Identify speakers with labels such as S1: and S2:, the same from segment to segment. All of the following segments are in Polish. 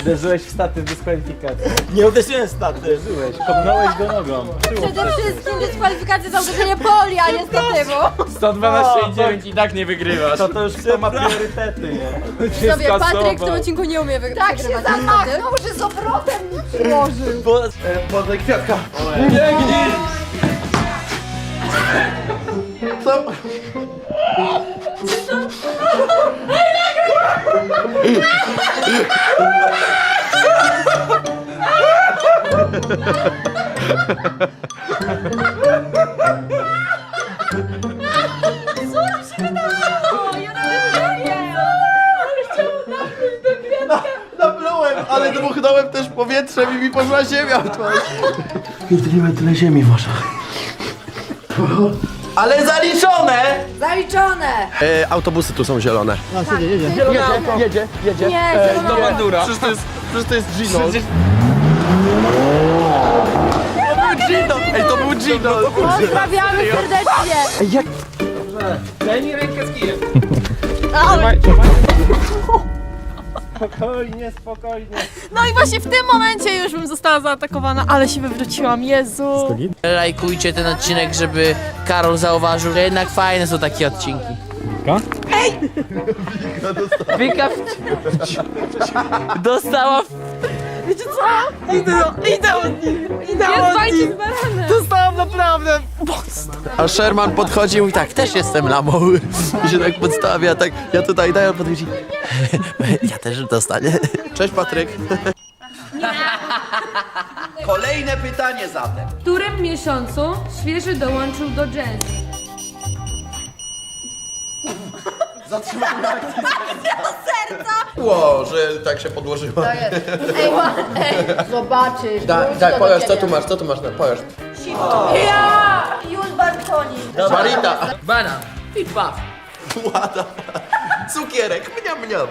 S1: Uderzyłeś w statyw dyskwalifikacji.
S2: Nie uderzyłem staty.
S1: Uderzyłeś, kopnąłeś go nogą.
S3: Przede wszystkim dyskwalifikacje za uderzenie poli, a nie statywu.
S4: 112,9 i tak nie wygrywasz.
S1: To to już kto ma priorytety, nie?
S3: Sobie Patryk w tym odcinku nie umie wy-
S5: Tak się
S3: wygrywać.
S5: zamachnął, że z obrotem mi przyłożył.
S2: Po, e, podaj kwiatka. Naplułem, ale dmuchnąłem też powietrzem i mi poszła ziemia w twarz. Pierdolimy tyle ziemi w oczach. Ale zaliczone!
S5: Zaliczone!
S6: E, autobusy tu są zielone.
S2: Jedzie, jedzie, jedzie.
S3: Nie, zielona.
S4: To bandura.
S6: Przecież to jest, przecież to jest Gino.
S4: Przecież
S6: Gino! Ej, to był Gino!
S3: Pozdrawiamy serdecznie.
S4: daj mi rękę z kijem.
S1: Spokojnie, spokojnie.
S7: No i właśnie w tym momencie już bym została zaatakowana, ale się wywróciłam, Jezu.
S8: Lajkujcie ten odcinek, żeby Karol zauważył, że jednak fajne są takie odcinki. Wika w... Dostała w...
S7: Wiecie co? Idę, idę od nich, idę
S3: Jest
S7: od
S3: walczyć
S7: nich.
S3: z baranem.
S7: Dostałam naprawdę mocno.
S6: A Sherman podchodził i tak, też jestem lamą. I się tak podstawia, tak, ja tutaj daję, on podchodzi. Ja też dostanie. Cześć Patryk. Kolejne pytanie zatem.
S3: W którym miesiącu świeży dołączył do jazz?
S6: Ło, że tak się podłożyła.
S5: Ej, ma, ej, zobaczysz.
S6: Da,
S5: wróć
S6: da,
S5: do
S6: powiesz, co
S5: ciebie.
S6: tu masz, co tu masz, powiesz.
S5: Już Bartoni.
S6: Marita.
S8: Banan. I dwa.
S6: Łada. Cukierek, mniam, mniam.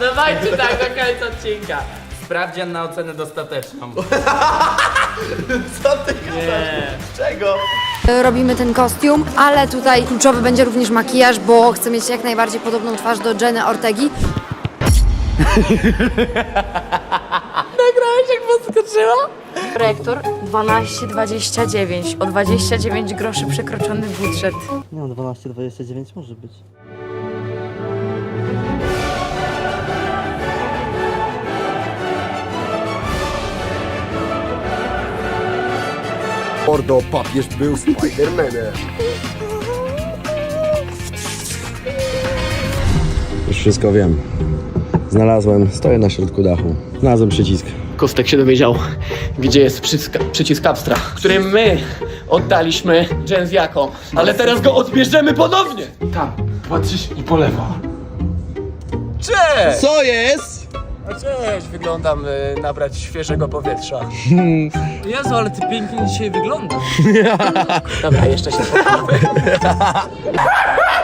S8: Dawajcie tak do końca odcinka.
S4: Sprawdzian na ocenę dostateczną.
S5: Robimy ten kostium, ale tutaj kluczowy będzie również makijaż, bo chcę mieć jak najbardziej podobną twarz do Jenny Ortegi.
S7: Nagrałeś jak podskoczyła? Rektor 12,29. O 29 groszy przekroczony budżet.
S2: Nie no, 12-29 może być.
S6: Mordo, papież był Spidermanem. Już wszystko wiem. Znalazłem, stoję na środku dachu. Znalazłem przycisk.
S8: Kostek się dowiedział, gdzie jest przycisk, przycisk Abstra, który my oddaliśmy Genziakom. Ale teraz go odbierzemy ponownie!
S4: Tam, patrzysz i po lewo.
S6: Co jest?
S8: Cześć, wyglądam y, nabrać świeżego powietrza. Jezu, ale ty pięknie dzisiaj wyglądasz. Dobra, jeszcze się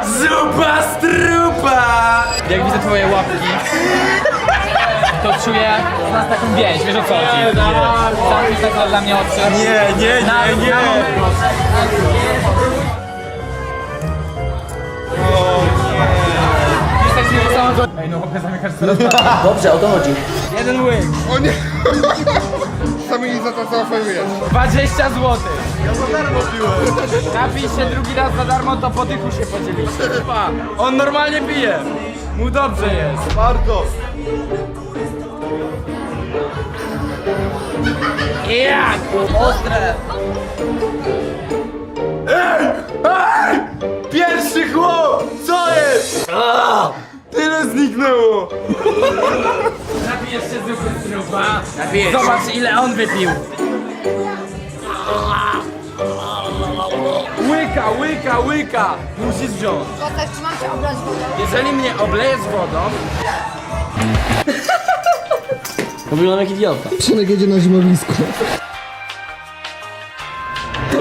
S4: Zupa strupa! Jak widzę twoje łapki, to czuję z nas taką więź, wiesz o co chodzi? Sam byś tak dla mnie odszedł. Nie, nie, nie, nie! Samego... Ej, no chłopie, zamykasz coraz
S8: Dobrze, o to chodzi.
S4: Jeden łyk. O nie! Sami za to zaoferujesz. 20 zł. Ja za darmo piłem. Napij się drugi raz za darmo, to po dychu się podzielicie. Pa. On normalnie pije. Mu dobrze jest.
S2: Bardzo.
S4: Jak? Ostre.
S2: Tyle zniknęło!
S4: Napij jeszcze zupy strupa. Zobacz ile on wypił. Łyka, łyka, łyka. Musisz wziąć.
S5: Kostek, czy mam cię obrać wodą?
S4: Jeżeli mnie oblejesz wodą,
S8: Wyglądam jak idiota.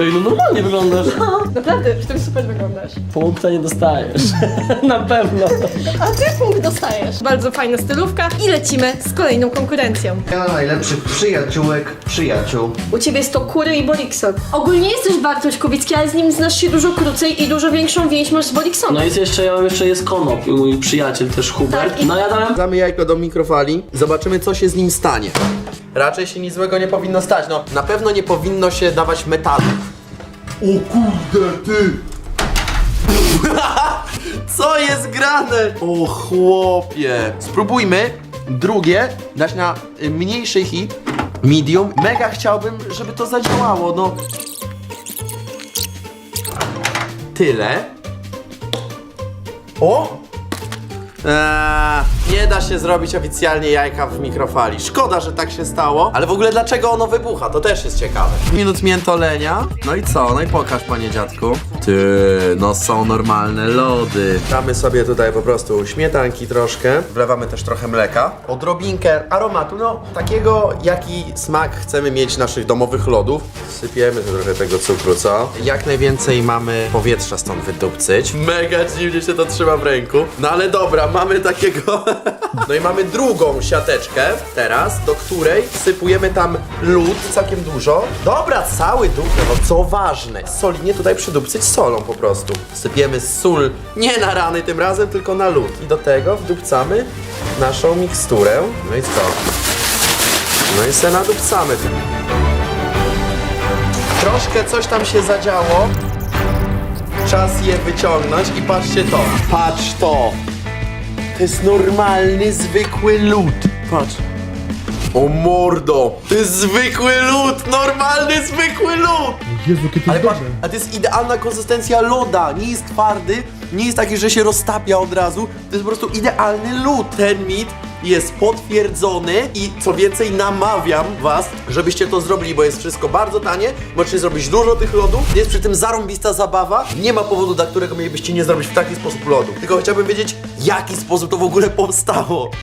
S2: Ej, no normalnie wyglądasz.
S9: Naprawdę, w tym super wyglądasz.
S2: Punkta nie dostajesz. Na pewno.
S9: A ty punkt dostajesz. Bardzo fajna stylówka i lecimy z kolejną konkurencją.
S2: Ja najlepszych przyjaciółek, przyjaciół.
S9: U ciebie jest to Kury i Borikson. Ogólnie jesteś Bartoś Kubicki, ale z nim znasz się dużo krócej i dużo większą więź masz z Boriksonem.
S2: No jest jeszcze, ja mam jeszcze jest Konop, mój przyjaciel też Hubert.
S9: Tak, i-
S2: No ja dałem
S6: Damy jajko do mikrofali, zobaczymy co się z nim stanie. Raczej się nic złego nie powinno stać, no na pewno nie powinno się dawać metalu. O kurde, ty! Co jest grane? O chłopie! Spróbujmy drugie dać na y, mniejszy hit, medium. Mega chciałbym, żeby to zadziałało, no. Tyle. O! Eee, nie da się zrobić oficjalnie jajka w mikrofali. Szkoda, że tak się stało. Ale w ogóle dlaczego ono wybucha? To też jest ciekawe. Minut miętolenia. No i co? No i pokaż, panie dziadku. Ty, no są normalne lody. Damy sobie tutaj po prostu śmietanki troszkę. Wlewamy też trochę mleka. Odrobinkę aromatu, no takiego, jaki smak chcemy mieć naszych domowych lodów. Sypiemy trochę tego cukru, co? Jak najwięcej mamy powietrza stąd wydupcyć. Mega dziwnie się to trzyma w ręku. No ale dobra, mamy takiego... No i mamy drugą siateczkę teraz, do której sypujemy tam lód całkiem dużo. Dobra, cały dupę, no co ważne. Solidnie tutaj przydupcyć solą po prostu. Sypiemy sól nie na rany tym razem, tylko na lód. I do tego wdupcamy naszą miksturę. No i co? No i se nadupcamy. Troszkę coś tam się zadziało. Czas je wyciągnąć i patrzcie to. Patrz to. To jest normalny, zwykły lód. Patrz. O mordo! To jest zwykły lód! Normalny, zwykły lód! Jezu, to Ale patrz, a to jest idealna konsystencja loda. Nie jest twardy, nie jest taki, że się roztapia od razu. To jest po prostu idealny lód. Ten mit jest potwierdzony i co więcej namawiam was, żebyście to zrobili, bo jest wszystko bardzo tanie, możecie zrobić dużo tych lodów, jest przy tym zarąbista zabawa, nie ma powodu, dla którego mielibyście nie zrobić w taki sposób lodu. Tylko chciałbym wiedzieć, jaki sposób to w ogóle powstało.